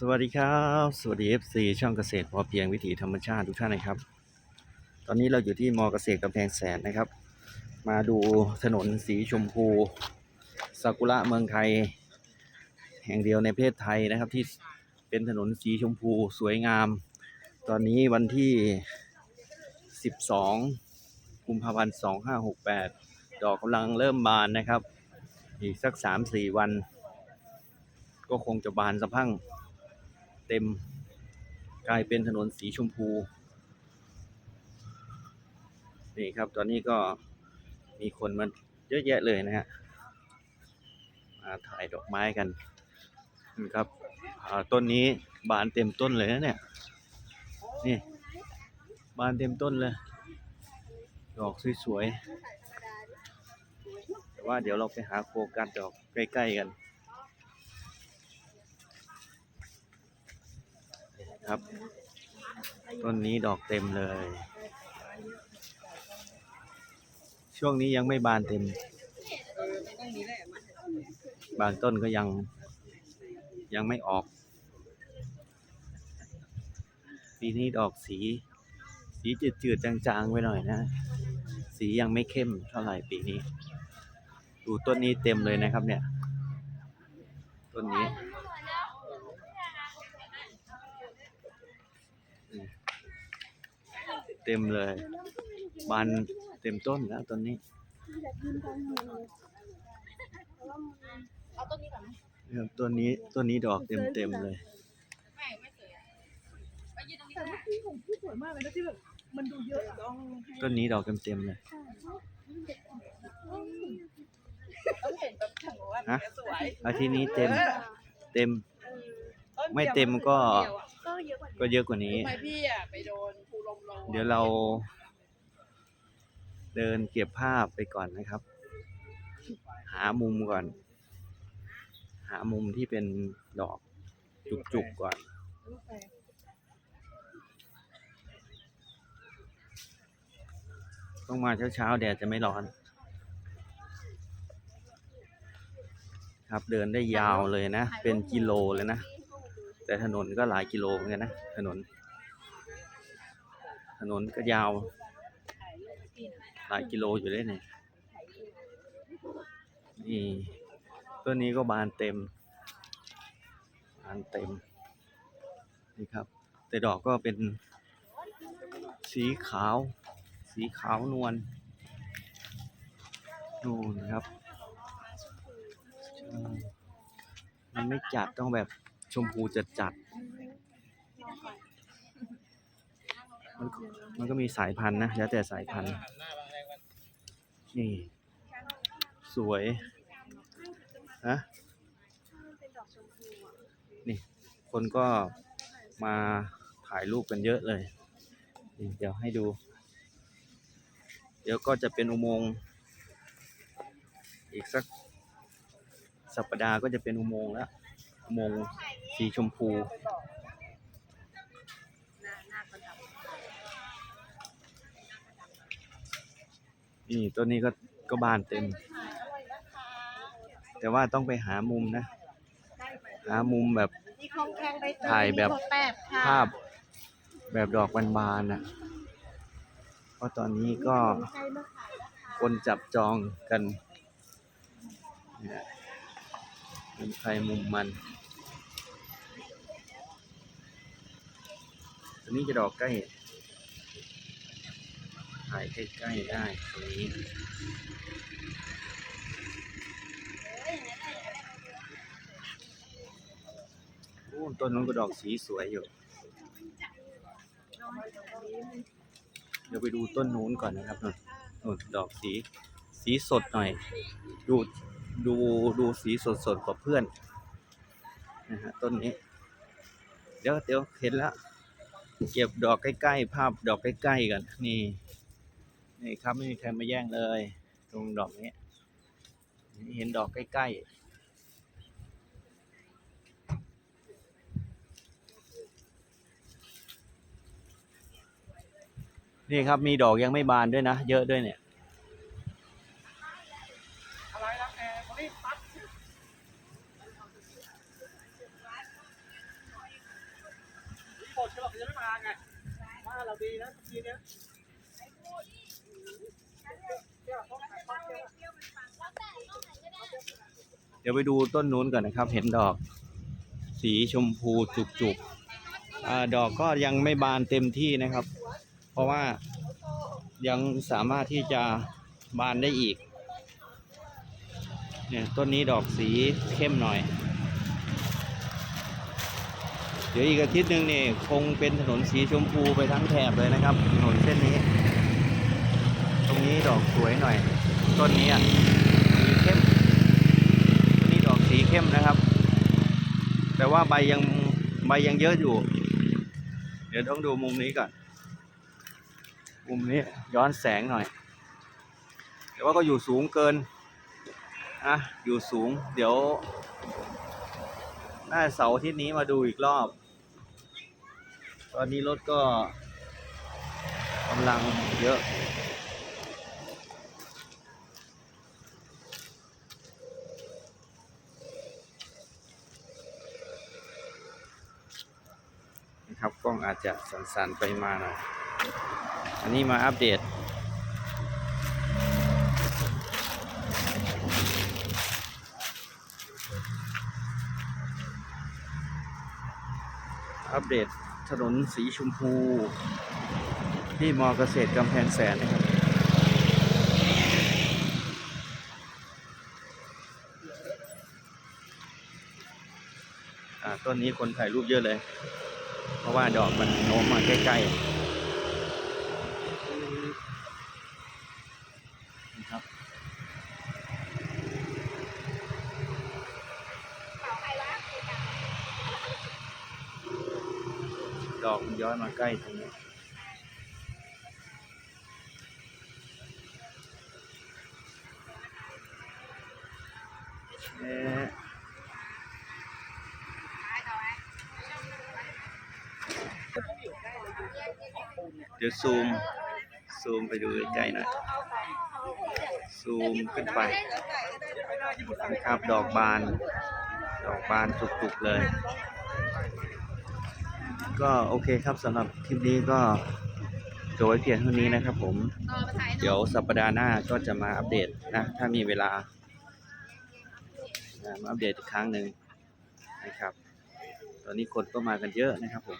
สวัสดีครับ สวัสดี FC ช่องเกษตรพอเพียงวิถีธรรมชาติทุกท่านนะครับ ตอนนี้เราอยู่ที่มอเกษตรกำแพงแสนนะครับ มาดูถนนสีชมพูซากุระเมืองไทย แห่งเดียวในประเทศไทยนะครับ ที่เป็นถนนสีชมพูสวยงาม ตอนนี้วันที่ 12 กุมภาพันธ์ 2568 ดอกกำลังเริ่มบานนะครับ อีกสัก 3-4 วัน ก็คงจะบานสะพั่ง เต็ม กลายเป็นถนนสีชมพู นี่ครับตอนนี้ก็มีคนมาเยอะแยะเลยนะฮะมาถ่ายดอกไม้กันนี่ครับต้นนี้บานเต็มต้นเลยนะเนี่ยนี่บานเต็มต้นเลย ดอกสวยๆแต่ว่าเดี๋ยวเราไปหาโฟกัสดอกใกล้ ๆ กัน ครับ ต้นนี้ดอกเต็มเลย ช่วงนี้ยังไม่บานเต็ม บางต้นก็ยังยังไม่ออก ปีนี้ดอกสี สีจืดๆจางๆไว้หน่อยนะ สียังไม่เข้มเท่าไหร่ปีนี้ ดูต้นนี้เต็มเลยนะครับเนี่ย ต้นนี้ เต็มเลย บานเต็มต้นแล้วต้นนี้เอาต้นนี้ก่อนไหมครับต้นนี้ต้นนี้ดอกเต็มเต็มเลยไม่ไม่สวยไปยืนตรงนี้แต่ก็เมื่ได้อกี้ของพี่สวยมากเลยนะที่แบบมันดูเยอะอะต้นนี้ดอกเต็มเต็มเลยต้องเห็นแบบถังว่าฮะสวยอาทิตย์นี้เต็มเต็ม ไม่เต็มก็ก็เยอะกว่านี้ทำไมพี่อะไปโด เดี๋ยวเราเดินเก็บภาพไปก่อนนะครับ หามุมก่อน หามุมที่เป็นดอกจุกๆก่อน ต้องมาเช้าๆแดดจะไม่ร้อน ครับเดินได้ยาวเลยนะ เป็นกิโลเลยนะ แต่ถนนก็หลายกิโลเหมือนกันนะ ถนน ถนนก็ยาว หลายกิโลอยู่เลยเนี่ยนี่ต้นนี้ก็บานเต็ม บานเต็ม นี่ครับ แต่ดอกก็เป็นสีขาว สีขาวนวลนู่นครับ มันไม่จัดต้องแบบชมพูจัดจัดๆ มันก็มันก็มีสายพันธุ์นะแล้วแต่สายพันธุ์นี่สวยฮะนี่คนก็มาถ่ายรูปกันเยอะเลยนี่เดี๋ยวให้ดู เดี๋ยวก็จะเป็นอุโมงค์อีกสักสัปดาห์ก็จะเป็นอุโมงค์แล้วอุโมงค์สีชมพู นี่ต้นนี้ก็ก็บานเต็ม แต่ว่าต้องไปหามุมนะ หามุมแบบมีคลองแคงใบเตยถ่ายแบบมีถั่วแปบค่ะภาพแบบดอกบานๆน่ะเพราะตอนนี้ก็ใครมาขายนะคะคนจับจองกันเนี่ยมุมใครมุมมันอันนี้จะดอกใกล้ ถ่ายใกล้ๆได้ตรงนี้โอ้ต้นนู้นก็ดอกสีสวยอยู่ เดี๋ยวไปดูต้นนู้นก่อนนะครับนู่นนู่นดอกสีสีสดหน่อย ดูดูดูสีสดสดกว่าเพื่อนนะฮะต้นนี้ เดี๋ยวเดี๋ยวเห็นแล้วเก็บดอกใกล้ๆ ภาพดอกใกล้ๆกันนี่ นี่ครับไม่มีใครมาแย่งเลย ตรงดอกนี้นี่เห็นดอกใกล้ๆนี่ครับ มีดอกยังไม่บานด้วยนะ เยอะด้วยเนี่ยอะไรนะแอร์รีบปั๊บมาไงว่าเราดีนะทีนี้ย เดี๋ยวไปดูต้นนู้นก่อนนะครับ เห็นดอก สีชมพูจุกๆอดอกก็ยังไม่บานเต็มที่นะครับ เพราะว่ายังสามารถที่จะบานได้อีก เนี่ยต้นนี้ดอกสีเข้มหน่อย เดี๋ยวอีกอาทิตย์หนึ่งนี่คงเป็นถนนสีชมพูไปทั้งแถบเลยนะครับ ถนนเส้นนี้ ตรงนี้ดอกสวยหน่อย ต้นนี้อะสีเข้ม ต้นนี้ดอก สีเข้มนะครับ แต่ว่าใบยังใบยังเยอะอยู่ เดี๋ยวต้องดูมุมนี้ก่อน มุมนี้ย้อนแสงหน่อย แต่ว่าก็อยู่สูงเกินอะอยู่สูง เดี๋ยวหน้าเสาร์อาที่นี้มาดูอีกรอบ ตอนนี้รถก็กำลังเยอะ นะครับกล้ อาจจะสั่นๆไปมาหน่อยอันนี้มาอัปเดต อัปเดตถนนสีชมพู ที่มอเกษตรกำแพงแสนนะครับอ่าต้นนี้คนถ่ายรูปเยอะเลย เพราะว่าดอกมันโน้มมาใกล้ๆนะครับดอกมันย้อยมาใกล้ตรงนี้เอ๊ เดี๋ยวซูม ซูมไปดูใกล้ๆหน่อย ซูมขึ้นไปนะครับดอกบาน ดอกบานจุกๆเลย ก็โอเคครับสำหรับคลิปนี้ก็จบไว้เพียงเท่านี้นะครับผม เดี๋ยวสัปดาห์หน้าก็จะมาอัปเดตนะ ถ้ามีเวลานะมาอัปเดตอีกครั้งหนึ่งนะครับ ตอนนี้คนก็มากันเยอะนะครับผม